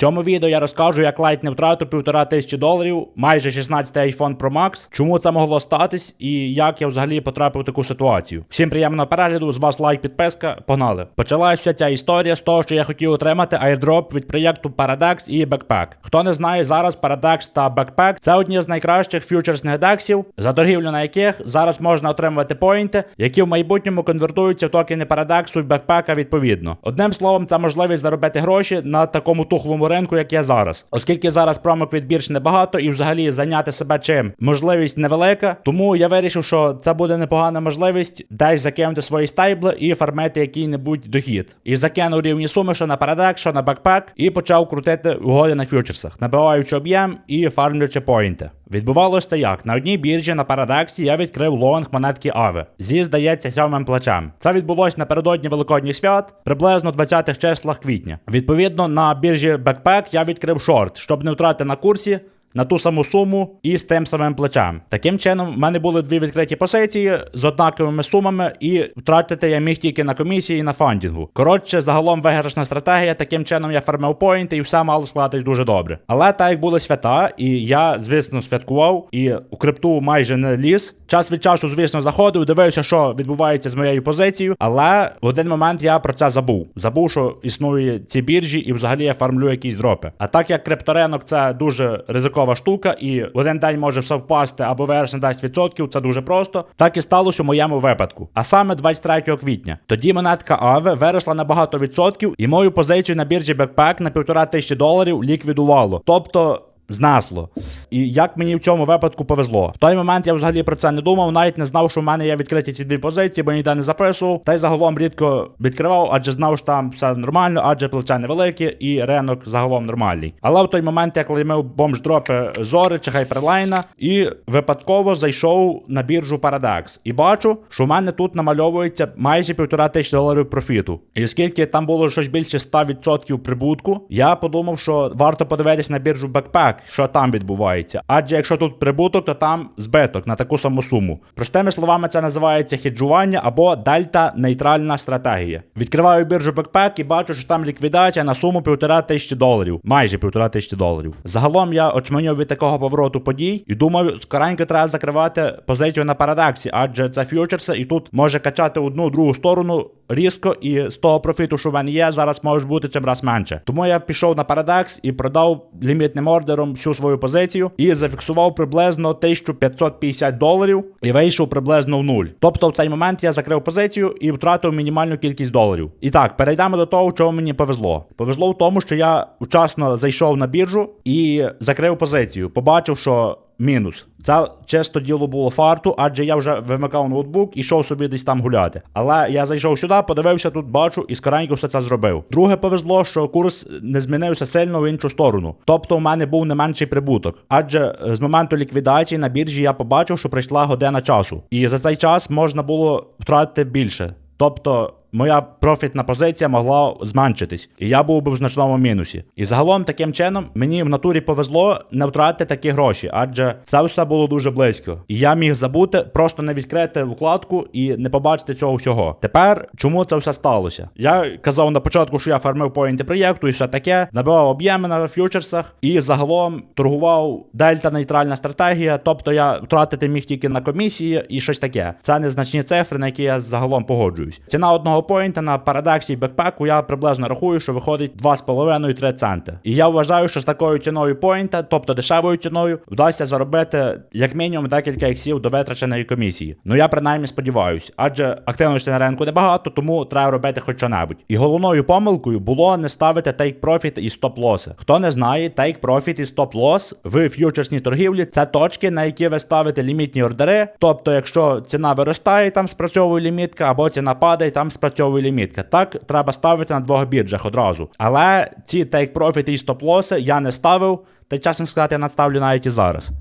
цьому відео я розкажу, як Light не втратив півтора тисячі доларів, майже 16 iPhone Pro Max, чому це могло статись і як я взагалі потрапив в таку ситуацію. Всім приємного перегляду, з вас лайк, підписка. Погнали. Почалася ця історія з того, що я хотів отримати airdrop від проєкту Paradox і Backpack. Хто не знає, зараз Paradox та Backpack це одні з найкращих фьючерсних дексів, за торгівлю на яких зараз можна отримувати поінти, які в майбутньому конвертуються в токени Paradox і Backpack відповідно. Одним словом, це можливість заробити гроші на такому тухлому ринку, як є зараз. Оскільки зараз промок відбірч небагато і взагалі зайняти себе чим можливість невелика, тому я вирішив, що це буде непогана можливість десь закинути свої стайбли і фармити який-небудь дохід. І закинув рівні суми, що на передак, що на бекпек, і почав крутити угоди на фьючерсах, набиваючи об'єм і фармлячи поінти. Відбувалося це як? На одній біржі на Парадаксі я відкрив лонг монетки Ави зі, здається, сьомим плечем. Це відбулося напередодні Великодніх свят, приблизно 20-х числах квітня. Відповідно, на біржі Backpack я відкрив шорт, щоб не втрати на курсі. На ту саму суму і з тим самим плечем. Таким чином, в мене були дві відкриті позиції з однаковими сумами, і втратити я міг тільки на комісії і на фандінгу. Коротше, загалом виграшна стратегія. Таким чином я фармив поінти і все мало складатись дуже добре. Але так як були свята, і я, звісно, святкував і у крипту майже не ліз. Час від часу, звісно, заходив, дивився, що відбувається з моєю позицією, але в один момент я про це забув. Забув, що існує ці біржі, і взагалі я фармлю якісь дропи. А так як крипторинок це дуже ризикова штука, і в один день може все впасти або вересня дасть відсотків, це дуже просто. Так і сталося у моєму випадку. А саме 23 квітня. Тоді монетка Ави виросла на багато відсотків, і мою позицію на біржі Backpack на півтора тисячі доларів ліквідувало. Тобто. Знесло. І як мені в цьому випадку повезло. В той момент я взагалі про це не думав, навіть не знав, що в мене є відкриті ці дві позиції, бо ніде не записував. Та й загалом рідко відкривав, адже знав, що там все нормально, адже плече невелике і ринок загалом нормальний. Але в той момент я клеймив бомж дропи Зори чи Хайперлайна і випадково зайшов на біржу Paradox. І бачу, що в мене тут намальовується майже півтора тисячі доларів профіту. І оскільки там було щось більше 100% прибутку, я подумав, що варто подивитись на біржу Backpack що там відбувається. Адже якщо тут прибуток, то там збиток на таку саму суму. Простими словами, це називається хеджування або дельта-нейтральна стратегія. Відкриваю біржу Backpack і бачу, що там ліквідація на суму півтора тисячі доларів. Майже півтора тисячі доларів. Загалом я очманів від такого повороту подій і думаю, скоренько треба закривати позицію на парадаксі, адже це фьючерси, і тут може качати одну другу сторону різко, і з того профіту, що в мене є, зараз може бути чим раз менше. Тому я пішов на Paradox і продав лімітним ордером всю свою позицію і зафіксував приблизно 1550 доларів і вийшов приблизно в нуль. Тобто в цей момент я закрив позицію і втратив мінімальну кількість доларів. І так, перейдемо до того, чого мені повезло. Повезло в тому, що я вчасно зайшов на біржу і закрив позицію. Побачив, що мінус. Це чисто діло було фарту, адже я вже вимикав ноутбук і йшов собі десь там гуляти. Але я зайшов сюди, подивився тут, бачу і скоренько все це зробив. Друге повезло, що курс не змінився сильно в іншу сторону. Тобто в мене був не менший прибуток. Адже з моменту ліквідації на біржі я побачив, що прийшла година часу. І за цей час можна було втратити більше. Тобто моя профітна позиція могла зменшитись, і я був би в значному мінусі. І загалом таким чином мені в натурі повезло не втратити такі гроші, адже це все було дуже близько. І я міг забути, просто не відкрити вкладку і не побачити цього всього. Тепер чому це все сталося? Я казав на початку, що я фармив поінти проєкту і все таке, набивав об'єми на фьючерсах і загалом торгував дельта нейтральна стратегія, тобто я втратити міг тільки на комісії і щось таке. Це незначні цифри, на які я загалом погоджуюсь. Ціна одного поінта на парадаксі бекпеку я приблизно рахую, що виходить 2,5-3 центи. І я вважаю, що з такою ціною поінта, тобто дешевою ціною, вдасться заробити як мінімум декілька іксів до витраченої комісії. Ну я принаймні сподіваюся, адже активності на ринку небагато, тому треба робити хоч що-небудь. І головною помилкою було не ставити take profit і стоп-лоси. Хто не знає, take profit і стоп-лос в ф'ючерсній торгівлі це точки, на які ви ставите лімітні ордери. Тобто, якщо ціна виростає, там спрацьовує лімітка, або ціна падає, там спрацьовує спрацьовує лімітка. Так треба ставити на двох біржах одразу. Але ці take profit і стоп-лоси я не ставив, та чесно сказати, я надставлю навіть і зараз.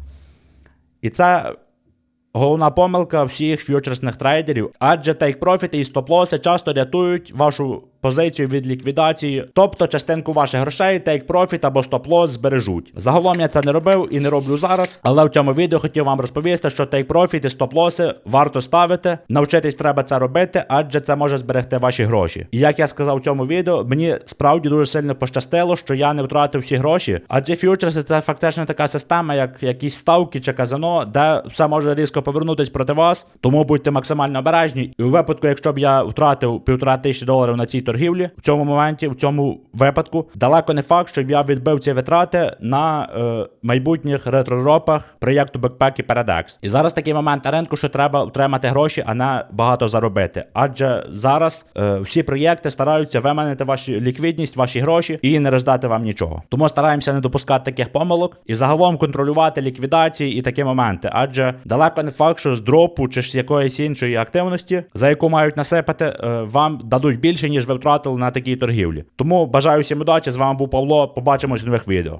І це. Головна помилка всіх фьючерсних трейдерів, адже take profit і стоп-лоси часто рятують вашу позицію від ліквідації, тобто частинку ваших грошей, take profit або стоп-лосс збережуть. Загалом я це не робив і не роблю зараз, але в цьому відео хотів вам розповісти, що take profit і стоп-лоси варто ставити. Навчитись треба це робити, адже це може зберегти ваші гроші. І як я сказав в цьому відео, мені справді дуже сильно пощастило, що я не втратив всі гроші, адже фьючерси це фактично така система, як якісь ставки чи казино, де все може різко повернутись проти вас. Тому будьте максимально обережні. І у випадку, якщо б я втратив півтора тисячі доларів на цій торгівлі, в цьому моменті, в цьому випадку, далеко не факт, щоб я відбив ці витрати на е, майбутніх ретро-ропах проєкту Backpack і Paradox. І зараз такий момент на ринку, що треба отримати гроші, а не багато заробити. Адже зараз е, всі проєкти стараються виманити вашу ліквідність, ваші гроші і не роздати вам нічого. Тому стараємося не допускати таких помилок і загалом контролювати ліквідації і такі моменти. Адже далеко не факт, що з дропу чи з якоїсь іншої активності, за яку мають насипати, е, вам дадуть більше, ніж ви втратили на такій торгівлі. Тому бажаю всім удачі. З вами був Павло. Побачимось в нових відео.